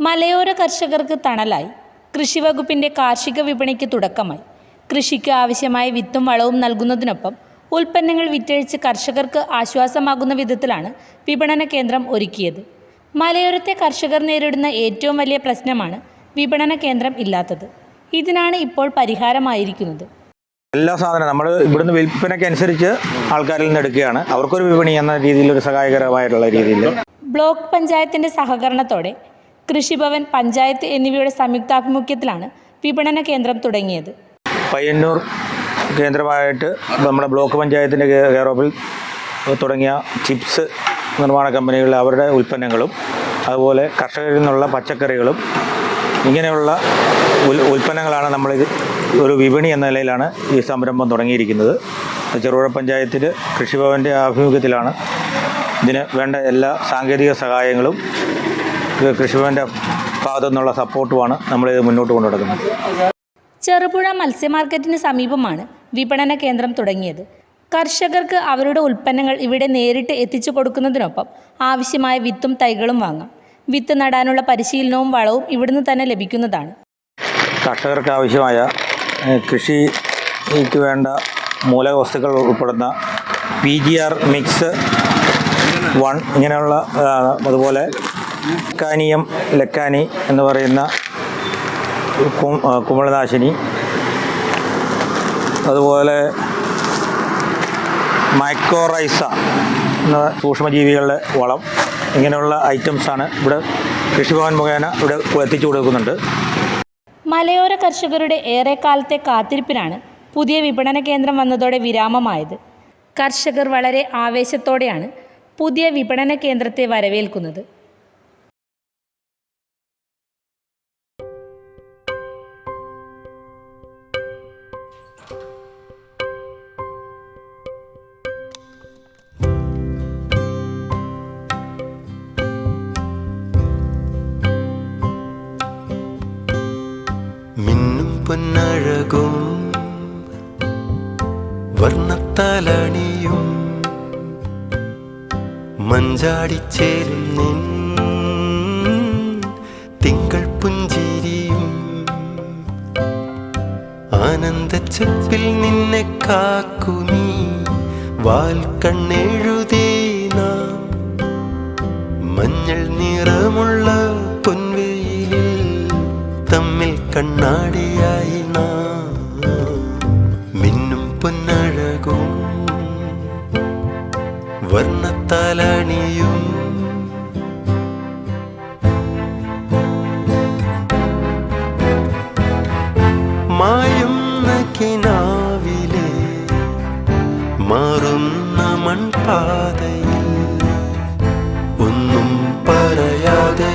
മലയോര കർഷകർക്ക് തണലായി. കൃഷിവകുപ്പിന്റെ കാർഷിക വിപണിക്ക് തുടക്കമായി. കൃഷിക്ക് ആവശ്യമായ വിത്തും വളവും നൽകുന്നതിനൊപ്പം ഉൽപ്പന്നങ്ങൾ വിറ്റഴിച്ച് കർഷകർക്ക് ആശ്വാസമാകുന്ന വിധത്തിലാണ് വിപണന കേന്ദ്രം ഒരുക്കിയത്. മലയോരത്തെ കർഷകർ നേരിടുന്ന ഏറ്റവും വലിയ പ്രശ്നമാണ് വിപണന കേന്ദ്രം ഇല്ലാത്തത്. ഇതിനാണ് ഇപ്പോൾ പരിഹാരമായിരിക്കുന്നത്. എല്ലാ സാധനം നമ്മൾ ഇവിടുന്ന് വിൽപ്പനയ്ക്ക് അനുസരിച്ച് ആൾക്കാരിൽ നിന്ന് എടുക്കുകയാണ്. അവർക്കൊരു വിപണി എന്ന രീതിയിൽ ഒരു സഹായകരമായിട്ടുള്ള രീതിയിൽ ബ്ലോക്ക് പഞ്ചായത്തിന്റെ സഹകരണത്തോടെ കൃഷിഭവൻ പഞ്ചായത്ത് എന്നിവയുടെ സംയുക്താഭിമുഖ്യത്തിലാണ് വിപണന കേന്ദ്രം തുടങ്ങിയത്. പയ്യന്നൂർ കേന്ദ്രമായിട്ട് നമ്മുടെ ബ്ലോക്ക് പഞ്ചായത്തിന്റെ കെയർ ഓഫിൽ തുടങ്ങിയ ചിപ്സ് നിർമ്മാണ കമ്പനികളിൽ അവരുടെ ഉൽപ്പന്നങ്ങളും അതുപോലെ കർഷകരിൽ നിന്നുള്ള പച്ചക്കറികളും ഇങ്ങനെയുള്ള ഉൽ ഉൽപ്പന്നങ്ങളാണ് നമ്മളിത് ഒരു വിപണി എന്ന നിലയിലാണ് ഈ സംരംഭം തുടങ്ങിയിരിക്കുന്നത്. ചെറുപുഴ പഞ്ചായത്തിൽ കൃഷിഭവന്റെ ആഭിമുഖ്യത്തിലാണ് ഇതിന് വേണ്ട എല്ലാ സാങ്കേതിക സഹായങ്ങളും കൃഷിഭവന്റെ ഭാഗത്തു നിന്നുള്ള സപ്പോർട്ടുമാണ് നമ്മളിത് മുന്നോട്ട് കൊണ്ടുനടക്കുന്നത്. ചെറുപുഴ മത്സ്യ മാർക്കറ്റിന് സമീപമാണ് വിപണന കേന്ദ്രം തുടങ്ങിയത്. കർഷകർക്ക് അവരുടെ ഉൽപ്പന്നങ്ങൾ ഇവിടെ നേരിട്ട് എത്തിച്ചു കൊടുക്കുന്നതിനൊപ്പം ആവശ്യമായ വിത്തും തൈകളും വാങ്ങാം. വിത്ത് നടാനുള്ള പരിശീലനവും വളവും ഇവിടുന്ന് തന്നെ ലഭിക്കുന്നതാണ്. കർഷകർക്ക് ആവശ്യമായ കൃഷിക്ക് വേണ്ട മൂലക വസ്തുക്കൾ ഉൾപ്പെടുന്ന P G R mix one ഇങ്ങനെയുള്ള അതുപോലെ കാനിയം ലക്കാനി എന്ന് പറയുന്ന കുമിളനാശിനി. അതുപോലെ മൈക്രോറൈസ എന്ന സൂക്ഷ്മജീവികളുടെ വളം. ഇങ്ങനെയുള്ള ഐറ്റംസാണ് ഇവിടെ കൃഷിഭവൻ മുഖേന ഇവിടെ എത്തിച്ചു കൊടുക്കുന്നുണ്ട്. മലയോര കർഷകരുടെ ഏറെക്കാലത്തെ കാത്തിരിപ്പിനാണ് പുതിയ വിപണന കേന്ദ്രം വന്നതോടെ വിരാമമായത്. കർഷകർ വളരെ ആവേശത്തോടെയാണ് പുതിയ വിപണന കേന്ദ്രത്തെ വരവേൽക്കുന്നത്. മിന്നും പൊന്നഴകും വർണത്താലണിയും മഞ്ചാടിച്ചേരും നിൻ തിങ്കൾ പുഞ്ചിരിയും ആനന്ദച്ചപ്പിൽ നിന്നെ കാക്കു നീ. വാൽ കണ്ണെഴുതേ നാം. മഞ്ഞൾ നിറമുള്ള പൊൻവെയിലിൽ തമ്മിൽ കണ്ണാടിയായി മിന്നും പൊന്നഴകും വർണത്താലണിയും. മായുന്ന കിനാവിലെ മാറുന്ന മൺപാതയിൽ ഒന്നും പറയാതെ